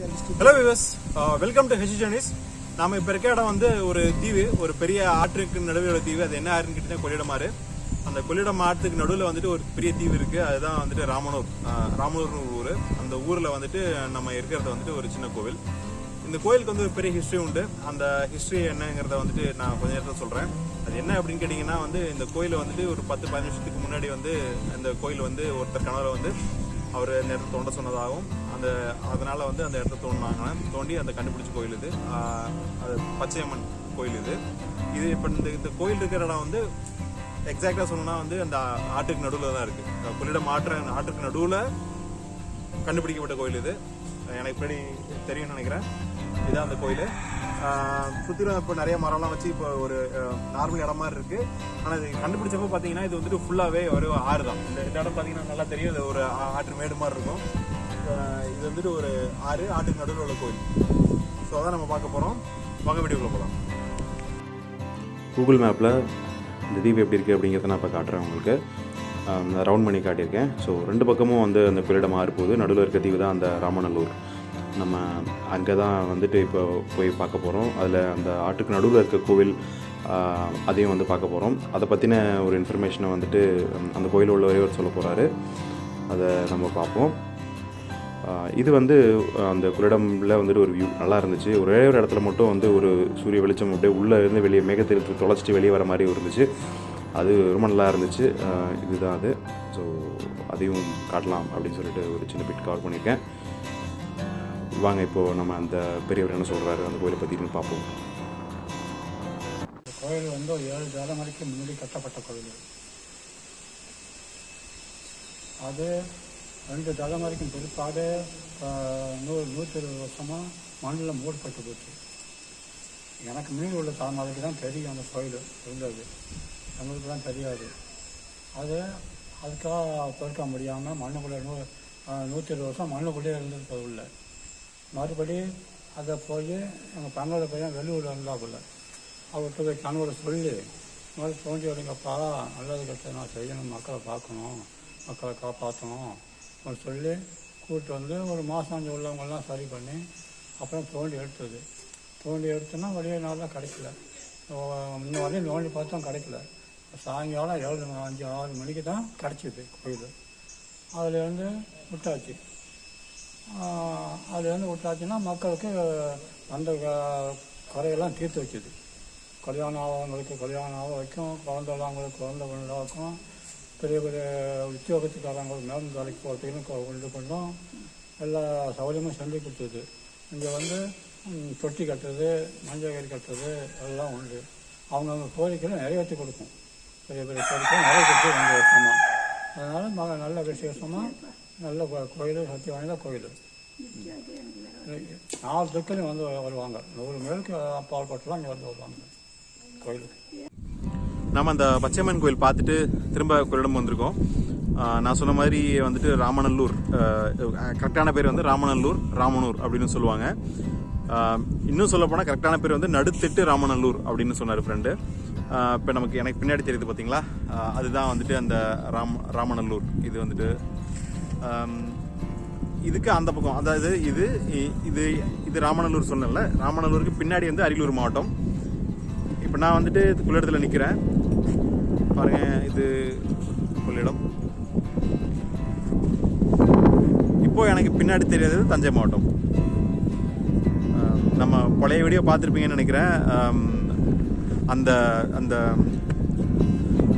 Hello viewers welcome to H journeys நாம இப்போ இருக்க இடம் வந்து ஒரு தீவு ஒரு பெரிய ஆற்றுக்கு நடுவில் உள்ள தீவு. அது என்ன ஆறுன்னு கேட்டீங்கன்னா கொள்ளிடமாறு. அந்த கொள்ளிடம் ஆற்றுக்கு நடுவில் வந்துட்டு ஒரு பெரிய தீவு இருக்கு. அதுதான் வந்துட்டு ராமனூர் ராமனூர்னு ஒரு ஊர். அந்த ஊரில் வந்துட்டு நம்ம இருக்கிறது வந்துட்டு ஒரு சின்ன கோவில். இந்த கோயிலுக்கு வந்து ஒரு பெரிய ஹிஸ்ட்ரி உண்டு. அந்த ஹிஸ்ட்ரி என்னங்கிறத வந்துட்டு நான் கொஞ்ச நேரத்தில் சொல்கிறேன் அது என்ன அப்படின்னு கேட்டிங்கன்னா வந்து இந்த கோயிலை வந்துட்டு ஒரு பத்து பதினஞ்சு வருஷத்துக்கு முன்னாடி வந்து இந்த கோயில் வந்து ஒருத்தர் கனவுல வந்து அவர் இந்த இடத்த தோண்ட சொன்னதாகவும் அந்த அதனால் வந்து அந்த இடத்த தோண்டினாங்க தோண்டி அந்த கண்டுபிடிச்ச கோயில் இது. அது பச்சையம்மன் கோயில் இது. இது இப்போ இந்த இந்த கோயில் இருக்கிற இடம் வந்து எக்ஸாக்டாக சொல்லணும்னா வந்து அந்த ஆட்டுக்கு நடுவில் தான் இருக்குது அஹ் கொள்ளிடம் ஆற்று ஆட்டுக்கு நடுவில் கண்டுபிடிக்கப்பட்ட கோயில் இது. எனக்கு இப்படி தெரியும்னு நினைக்கிறேன். இதுதான் அந்த கோயில். சுற்றிலும் இப்போ நிறைய மரம்லாம் வச்சு இப்போ ஒரு நார்மல் இடம் மாதிரி இருக்குது ஆனால் இது கண்டுபிடிச்சப்போ பார்த்தீங்கன்னா இது வந்துட்டு ஃபுல்லாகவே ஒரு ஆறு தான். இந்த இந்த இடம் பார்த்தீங்கன்னா நல்லா தெரியும். இது ஒரு ஆ- ஆற்று மேடு மாதிரி இருக்கும். இது வந்துட்டு ஒரு ஆறு ஆட்டுக்கு நடுவில் உள்ள கோயில். ஸோ அதான் நம்ம பார்க்க போகிறோம் வாங்க வீடியோக்குள்ள போகலாம் கூகுள் மேப்பில் இந்த தீவு எப்படி இருக்குது அப்படிங்கிறத நான் இப்போ காட்டுறேன் உங்களுக்கு. ரவுண்ட் பண்ணி காட்டியிருக்கேன். ஸோ ரெண்டு பக்கமும் வந்து அந்த கொள்ளிடம் ஆறு போகுது நடுவில் இருக்க தீவு தான் அந்த ராமநல்லூர். நம்ம அங்கே தான் வந்துட்டு இப்போ போய் பார்க்க போகிறோம் அதில் அந்த ஆட்டுக்கு நடுவில் இருக்க கோவில் அதையும் வந்து பார்க்க போகிறோம் அதை பற்றின ஒரு இன்ஃபர்மேஷனை வந்துட்டு அந்த கோயில் உள்ளவரே ஒரு சொல்ல போகிறாரு அதை நம்ம பார்ப்போம். இது வந்து அந்த குளிடமில் வந்துட்டு ஒரு வியூ நல்லா இருந்துச்சு. ஒரே ஒரு இடத்துல மட்டும் வந்து ஒரு சூரிய வெளிச்சம் அப்படியே உள்ளே இருந்து வெளியே மேகத்தில் தொலைச்சிட்டு வெளியே வர மாதிரி இருந்துச்சு. அது ரொம்ப நல்லா இருந்துச்சு. இதுதான் அது. ஸோ அதையும் காட்டலாம் அப்படின்னு சொல்லிட்டு ஒரு சின்ன பிட் கவர் பண்ணியிருக்கேன். வாங்க இப்போது நம்ம அந்த பெரியவர் என்ன சொல்கிறாரு அந்த கோயிலை பற்றினு பார்ப்போம். இந்த கோயில் வந்து ஒரு ஏழு தலைமுறைக்கு முன்னாடி கட்டப்பட்ட கோயில். அது ரெண்டு தலைமுறைக்கும் பிற்பாடு ஆஹ், நூறு நூற்றி இருபது வருஷமாக மண்ணில் மூடப்பட்டு போச்சு. எனக்கு மீன் உள்ள தலைமுறைக்கு தான் தெரியும் அந்த கோயில் இருந்தது. எங்களுக்குலாம் தெரியாது. அது அதுக்காக பொறுக்க முடியாமல் மண்ணுக்குள்ளே நூ நூற்றி இருபது வருஷம் மண்ணுக்குள்ளே இருந்தது உள்ள. மறுபடி அதை போய் எங்கள் பங்கள பையன் வெளியூரில் இருந்தாப்புல அவர்கிட்ட போய் கணவரை சொல்லி மாதிரி தோண்டி விடுங்கப்பா நல்லது கெட்ட நான் செய்யணும் மக்களை பார்க்கணும் மக்களை காப்பாற்றணும் அப்படின்னு சொல்லி கூப்பிட்டு வந்து ஒரு மாதம் அஞ்சு உள்ளவங்கெல்லாம் சரி பண்ணி அப்புறம் தோண்டி எடுத்தது. தோண்டி எடுத்தோன்னா வெளியே நாளாக கிடைக்கல. இன்னும் வரையும் நோண்டி பார்த்தோம் கிடைக்கல. சாயங்காலம் ஏழு அஞ்சு ஆறு மணிக்கு தான் கிடச்சிது கோயில். அதில் வந்து விட்டாச்சு. அது வந்து விட்டாச்சுன்னா மக்களுக்கு அந்த க- குறையெல்லாம் தீர்த்து வச்சுது கல்யாணம் ஆகவங்களுக்கு கல்யாணம் ஆக வைக்கும் குழந்தை இல்லாதவங்களுக்கு குழந்தை உண்டாக்கும் பெரிய பெரிய உத்தியோகத்துக்காரங்களுக்கு மேலும் வேலைக்கு போகிறதுக்கு உண்டு பண்ணோம். எல்லா சௌகரியமும் செஞ்சு கொடுத்தது. இங்கே வந்து தொட்டி கட்டுறது மஞ்சள் கறி கட்டுறது எல்லாம் உண்டு. அவங்கவுங்க கோரிக்கையில் நிறைவேற்றி கொடுக்கும். பெரிய பெரிய கோரிக்கை நிறைவேற்றி வந்து வைக்கணும் அதனால் மக நல்ல விசேஷமாக நல்ல கோ- கோயில் சக்தி வாய்ந்த கோயில். நாலு திக்கிலையும் வந்து வருவாங்க. நூறு மேலுக்கு அப்பாற்பட்டுலாம் இங்கே வந்து வருவாங்க. கோயிலுக்கு நம்ம அந்த பச்சையம்மன் கோயில் பார்த்துட்டு திரும்ப கொள்ளிடம் வந்திருக்கோம். நான் சொன்ன மாதிரி வந்துட்டு ராமநல்லூர் கரெக்டான பேர் வந்து ராமநல்லூர் ராமனூர் அப்படின்னு சொல்லுவாங்க. இன்னும் சொல்ல போனால் கரெக்டான பேர் வந்து நடுத்திட்டு ராமநல்லூர் அப்படின்னு சொன்னார் ஃப்ரெண்டு இப்போ நமக்கு எனக்கு பின்னாடி தெரியுது பார்த்தீங்களா அதுதான் வந்துட்டு அந்த ராம் ராமநல்லூர். இது வந்துட்டு இதுக்கு அந்த பக்கம் அதாவது இது இ- இது இது ராமநல்லூர் சொன்னல ராமநல்லூருக்கு பின்னாடி வந்து அரியலூர் மாவட்டம். இப்போ நான் வந்துட்டு கொள்ளிடத்தில் நிற்கிறேன் பாருங்க இது கொள்ளிடம் இப்போ எனக்கு பின்னாடி தெரியாதது தஞ்சை மாவட்டம். நம்ம பழைய வீடியோ பார்த்துருப்பீங்கன்னு நினைக்கிறேன். அந்த அந்த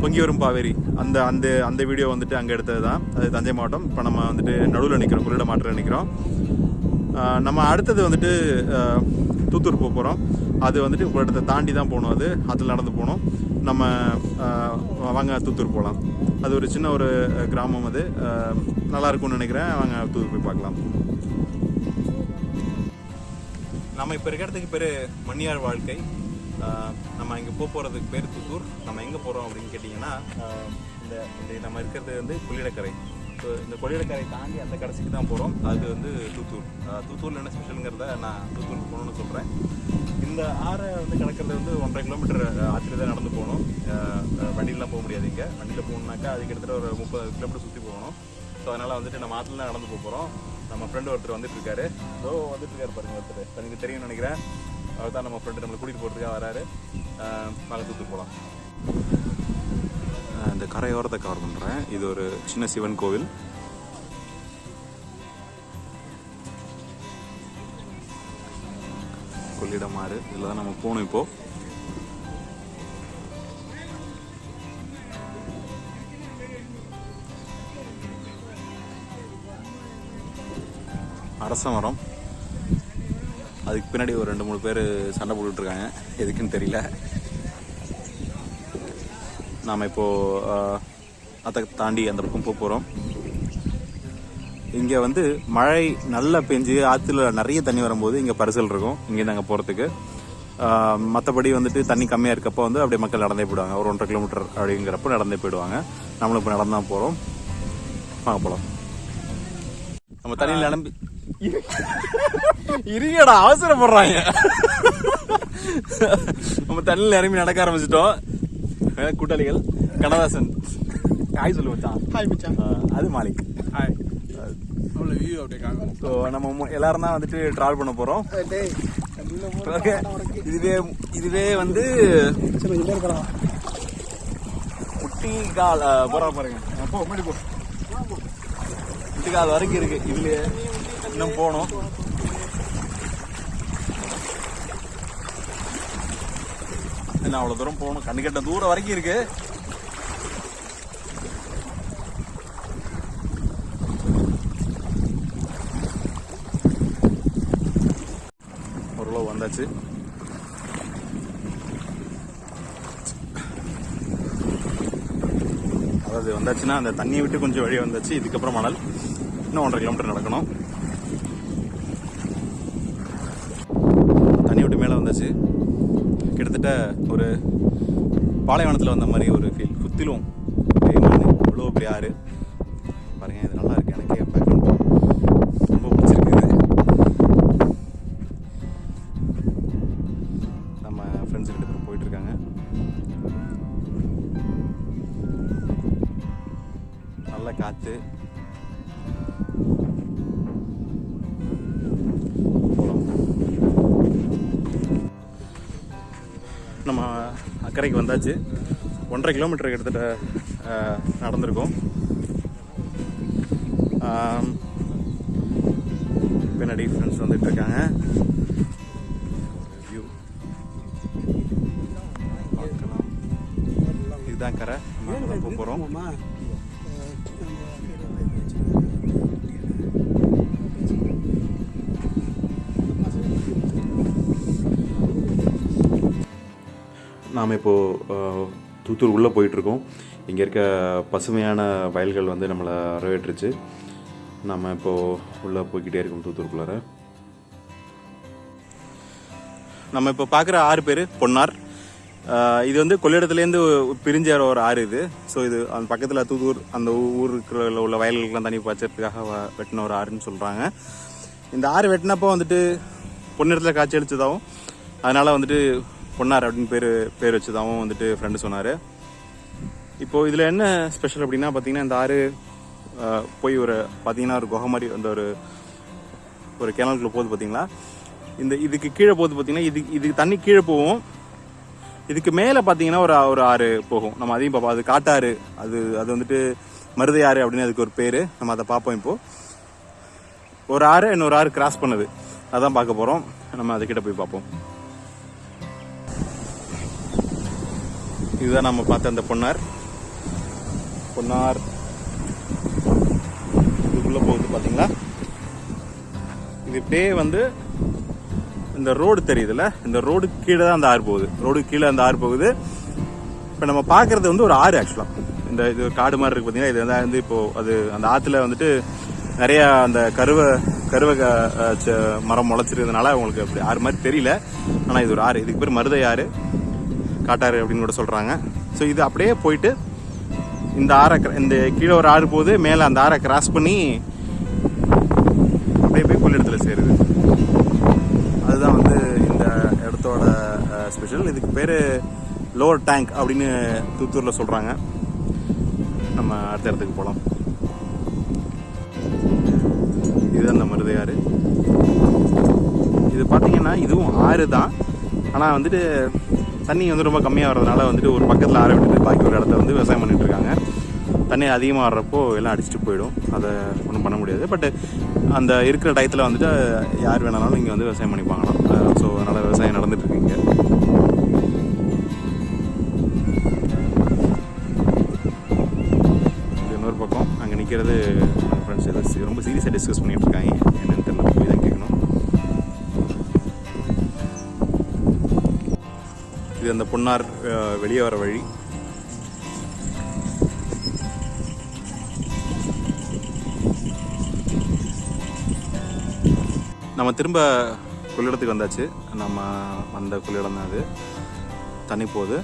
பொங்கி வரும் பாவேரி அந்த அந்த அந்த வீடியோ வந்துட்டு அங்கே எடுத்தது தான் அது தஞ்சை மாவட்டம். இப்போ நம்ம வந்துட்டு நடுவில் நிற்கிறோம் கொள்ளிடம் மாட்டில் நிற்கிறோம் நம்ம அடுத்தது வந்துட்டு தூத்தூர் போக போகிறோம் அது வந்துட்டு கொள்ளிடத்தை தாண்டி தான் போகணும் அது. அதில் நடந்து போகணும். நம்ம வாங்க தூத்தூர் போகலாம் அது ஒரு சின்ன ஒரு கிராமம் அது. நல்லாயிருக்கும்னு நினைக்கிறேன். வாங்க தூத்தூர் போய் பார்க்கலாம். நம்ம இப்போ இருக்கிற இடத்துக்கு பேர் மணியார் வாழ்க்கை. நம்ம இங்கே போக போகிறதுக்கு பேர் தூத்தூர் நம்ம எங்கே போகிறோம் அப்படின்னு கேட்டிங்கன்னா இந்த இந்த நம்ம இருக்கிறது வந்து கொள்ளிடக்கரை. ஸோ இந்த கொள்ளிடக்கரை தாண்டி அந்த கடைசிக்கு தான் போகிறோம் அது வந்து தூத்தூர். தூத்தூரில் என்ன ஸ்பெஷலுங்கிறத நான் தூத்தூருக்கு போகணும்னு சொல்கிறேன் இந்த ஆறை வந்து கிடக்கிறது வந்து ஒன்றரை கிலோமீட்டர் ஆற்றில் தான் நடந்து போகணும். வண்டியிலாம் போக முடியாது இங்கே. வண்டியில் போகணுன்னாக்கா அது கிட்டத்தட்ட ஒரு முப்பது கிலோமீட்டர் சுற்றி போகணும். ஸோ அதனால் வந்துட்டு நம்ம ஆற்றுல தான் நடந்து போக போகிறோம் நம்ம ஃப்ரெண்டு ஒருத்தர் வந்துட்டு இருக்காரு. ஓ வந்துட்டு இருக்காரு பாருங்க ஒருத்தர். எனக்கு தெரியும்னு நினைக்கிறேன். அவர் தான் நம்ம ஃப்ரெண்டு நம்மளை கூட்டிகிட்டு போகிறதுக்காக வராரு. வாங்க போகலாம் இந்த கரையோரத்தை கவர் பண்ணுறேன் இது ஒரு சின்ன சிவன் கோவில். கொள்ளிடமாறு. இதில் தான் நம்ம போகணும் இப்போ. அரச மரம் அதுக்கு பின்னாடி ஒரு ரெண்டு மூணு பேர் சண்டை போட்டுட்டு இருக்காங்க எதுக்குன்னு தெரியல. நாம் இப்போது அதை தாண்டி அந்த பக்கம் போக போகிறோம் இங்கே வந்து மழை நல்லா பெஞ்சு ஆற்றுல நிறைய தண்ணி வரும்போது இங்கே பரிசல் இருக்கும். இங்கேருந்து அங்கே போகிறதுக்கு மற்றபடி வந்துட்டு தண்ணி கம்மியாக இருக்கப்போ வந்து அப்படியே மக்கள் நடந்தே போயிடுவாங்க. ஒரு ஒன்றரை கிலோமீட்டர் அப்படிங்கிறப்ப நடந்தே போயிடுவாங்க. நம்மளும் இப்போ நடந்தான் போகிறோம் வாங்க போகலாம் நம்ம தண்ணியில் நிலம்பி இருங்கடா அவசரப்படுறாங்க. நம்ம தண்ணியில் இறங்கி நடக்க ஆரம்பிச்சிட்டோம். கூட்டாளிகள் கனதாசன் ஹாய் சொல்லு மச்சான். ஹாய் மச்சான். அது மாலிக். ஹாய் அவ்வளோ வியூ அப்படியே காணும் ஸோ நம்ம எல்லாரும் தான் வந்துட்டு ட்ராவல் பண்ண போகிறோம் ஓகே இதுவே இதுவே வந்து முட்டிகால் போறா பாருங்க. அஹ் போ முன்னாடி போ. முட்டிகால் வரைக்கும் இருக்கு இதுல இன்னும் போகணும். இன்னும் அவ்வளோ தூரம் போகணும்? கண்ணு கட்ட தூரம் வரைக்கும் இருக்கு. ஓரளவு வந்தாச்சு. அதாவது வந்தாச்சுன்னா அந்த தண்ணியை விட்டு கொஞ்சம் வழி வந்தாச்சு. இதுக்கப்புறம் மணல். இன்னும் ஒன்றரை கிலோமீட்டர் நடக்கணும் தண்ணி விட்டு மேலே வந்தாச்சு கிட்டத்தட்ட ஒரு பாலைவனத்தில் வந்த மாதிரி ஒரு ஃபீல் சுத்திலும் அவ்வளோ இவ்வளோ பெரிய ஆறு. பாருங்க இது நல்லா இருக்கு. எனக்கே பேக்ரவுண்ட் ரொம்ப பிடிச்சிருக்கு இது. நம்ம ஃப்ரெண்ட்ஸ் ரெண்டு பேரும் போயிட்டு இருக்காங்க நல்ல காற்று நம்ம அக்கறைக்கு வந்தாச்சு. ஒன்றரை கிலோமீட்டர் கிட்டத்தட்ட நடந்திருக்கோம். பின்னாடி ஃப்ரெண்ட்ஸ் வந்துட்டு நாம் இப்போது தூத்தூர் உள்ளே போயிட்டுருக்கோம். இங்கே இருக்க பசுமையான வயல்கள் வந்து நம்மளை வரவேற்றுச்சு. நம்ம இப்போது உள்ளே போய்கிட்டே இருக்கோம் தூத்தூருக்குள்ளார. நம்ம இப்போ பார்க்குற ஆறு பேர் பொன்னார். இது வந்து கொள்ளிடத்துலேருந்து பிரிஞ்ச ஒரு ஆறு இது. ஸோ இது அந்த பக்கத்தில் தூத்தூர் அந்த ஊருக்கு உள்ள வயல்களுக்கெல்லாம் தண்ணி பாய்ச்சறதுக்காக வெட்டின ஒரு ஆறுன்னு சொல்கிறாங்க இந்த ஆறு வெட்டினப்போ வந்துட்டு பொன்னிறத்தில் காட்சி அளிச்சதாகவும் அதனால் வந்துட்டு பொன்னார் அப்படின்னு பேர் பேர் வச்சதாகவும் வந்துட்டு ஃப்ரெண்டு சொன்னார். இப்போது இதில் என்ன ஸ்பெஷல் அப்படின்னா பார்த்தீங்கன்னா இந்த ஆறு போய் ஒரு பார்த்தீங்கன்னா ஒரு குகை மாதிரி அந்த ஒரு ஒரு கிணறுக்குள்ள போகுது பார்த்தீங்களா இந்த இதுக்கு கீழே போகுது பார்த்தீங்கன்னா இது இதுக்கு தண்ணி கீழே போகும். இதுக்கு மேலே பார்த்தீங்கன்னா ஒரு ஒரு ஆறு போகும். நம்ம அதையும் பார்ப்போம் அது காட்டாறு. அது அது வந்துட்டு மருதை ஆறு அப்படின்னு அதுக்கு ஒரு பேர். நம்ம அதை பார்ப்போம் இப்போது ஒரு ஆறு இன்னொரு ஆறு கிராஸ் பண்ணுது. அதான் பார்க்க போகிறோம் நம்ம அதுக்கிட்ட போய் பார்ப்போம் இதுதான் நம்ம பார்த்த அந்த பொன்னார். பொன்னார் இதுக்குள்ளே போகுது பார்த்தீங்களா இது இப்படியே வந்து இந்த ரோடு தெரியுதுல்ல? இந்த ரோடு கீழே தான் அந்த ஆறு போகுது. ரோடு கீழே அந்த ஆறு போகுது. இப்போ நம்ம பார்க்குறது வந்து ஒரு ஆறு ஆக்சுவலாக இந்த இது காடு மாதிரி இருக்குது பார்த்தீங்கன்னா இது வந்து இப்போது அது அந்த ஆற்றுல வந்துட்டு நிறையா அந்த கருவை கருவை க- ச- மரம் முளைச்சிருக்கிறதுனால அவங்களுக்கு அப்படி ஆறு மாதிரி தெரியல. ஆனால் இது ஒரு ஆறு. இதுக்கு பேர் மருதை ஆறு காட்டாறு அப்படின்னு கூட சொல்கிறாங்க ஸோ இது அப்படியே போயிட்டு இந்த ஆறை இந்த கீழே ஒரு ஆறு போகுது மேலே அந்த ஆறை கிராஸ் பண்ணி அப்படியே போய் கொள்ளிடத்துல சேருது. அதுதான் வந்து இந்த இடத்தோட ஸ்பெஷல் இதுக்கு பேர் லோவர் டேங்க் அப்படின்னு தூத்தூரில் சொல்கிறாங்க நம்ம அடுத்த இடத்துக்கு போகலாம் இதுதான் அந்த மருதையாறு. இது பார்த்தீங்கன்னா இதுவும் ஆறு தான் ஆனால் வந்துட்டு தண்ணி வந்து ரொம்ப கம்மியாக வர்றதுனால வந்துட்டு ஒரு பக்கத்தில் ஆற விட்டுட்டு பாக்கி ஒரு இடத்த வந்து விவசாயம் பண்ணிகிட்ருக்காங்க தண்ணி அதிகமாக வர்றப்போ எல்லாம் அடிச்சுட்டு போயிடும். அதை ஒன்றும் பண்ண முடியாது. பட் அந்த இருக்கிற டயத்தில் வந்துட்டு யார் வேணாலும் இங்கே வந்து விவசாயம் பண்ணிப்பாங்களாம் ஸோ அதனால் விவசாயம் நடந்துட்டு இங்கே. இன்னொரு பக்கம் அங்கே நிற்கிறது ஃப்ரெண்ட்ஸ் ஏதோ ரொம்ப சீரியஸாக டிஸ்கஸ் பண்ணிட்டு இது அந்த பொன்னார் வெளியே வர வழி. நம்ம திரும்ப கொள்ளிடத்துக்கு வந்தாச்சு. நம்ம வந்த கொள்ளிடம் தான் அது. தண்ணி போகுது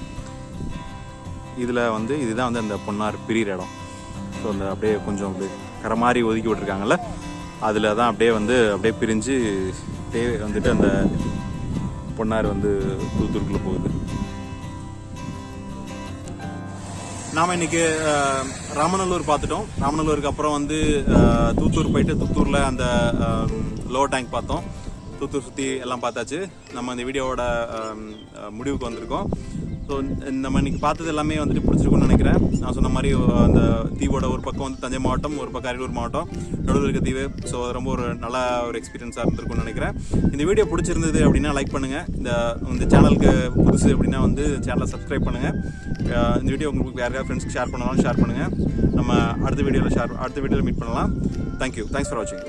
இதில் வந்து இதுதான் வந்து அந்த பொன்னார் பிரியிற இடம். ஸோ அந்த அப்படியே கொஞ்சம் அப்படியே கரை மாதிரி ஒதுக்கி விட்டுருக்காங்கல்ல. அதில் தான் அப்படியே வந்து அப்படியே பிரிஞ்சு அப்படியே வந்துட்டு அந்த பொன்னார் வந்து தூத்துக்குள்ளே போகுது. நாம இன்னைக்கு ராமநல்லூர் பார்த்துட்டோம். ராமநல்லூருக்கு அப்புறம் வந்து தூத்தூர் போயிட்டு தூத்தூர்ல அந்த லோ டேங்க் பார்த்தோம். தூத்தூர் சுற்றி எல்லாம் பார்த்தாச்சு. நம்ம இந்த வீடியோவோட முடிவுக்கு வந்திருக்கோம். ஸோ நம்ம இன்னைக்கு பார்த்தது எல்லாமே வந்துட்டு பிடிச்சிருக்கும்னு நினைக்கிறேன். நான் சொன்ன மாதிரி அந்த தீவோட ஒரு பக்கம் வந்து தஞ்சை மாவட்டம் ஒரு பக்கம் அரியலூர் மாவட்டம் நடுவில் இருக்க தீவு. ஸோ ரொம்ப ஒரு நல்ல ஒரு எக்ஸ்பீரியன்ஸாக இருந்திருக்கும்னு நினைக்கிறேன். இந்த வீடியோ பிடிச்சிருந்தது அப்படின்னா லைக் பண்ணுங்கள் இந்த இந்த சேனலுக்கு புதுசு அப்படின்னா வந்து சேனலை சப்ஸ்கிரைப் பண்ணுங்கள் இந்த வீடியோ உங்களுக்கு யாருக்காவது ஃப்ரெண்ட்ஸ்க்கு ஷேர் பண்ணாலும் ஷேர் பண்ணுங்கள் நம்ம அடுத்த வீடியோவில் ஷேர் அடுத்த வீடியோவில் மீட் பண்ணலாம். தேங்க்யூ தேங்க்ஸ் ஃபார் வாட்சிங்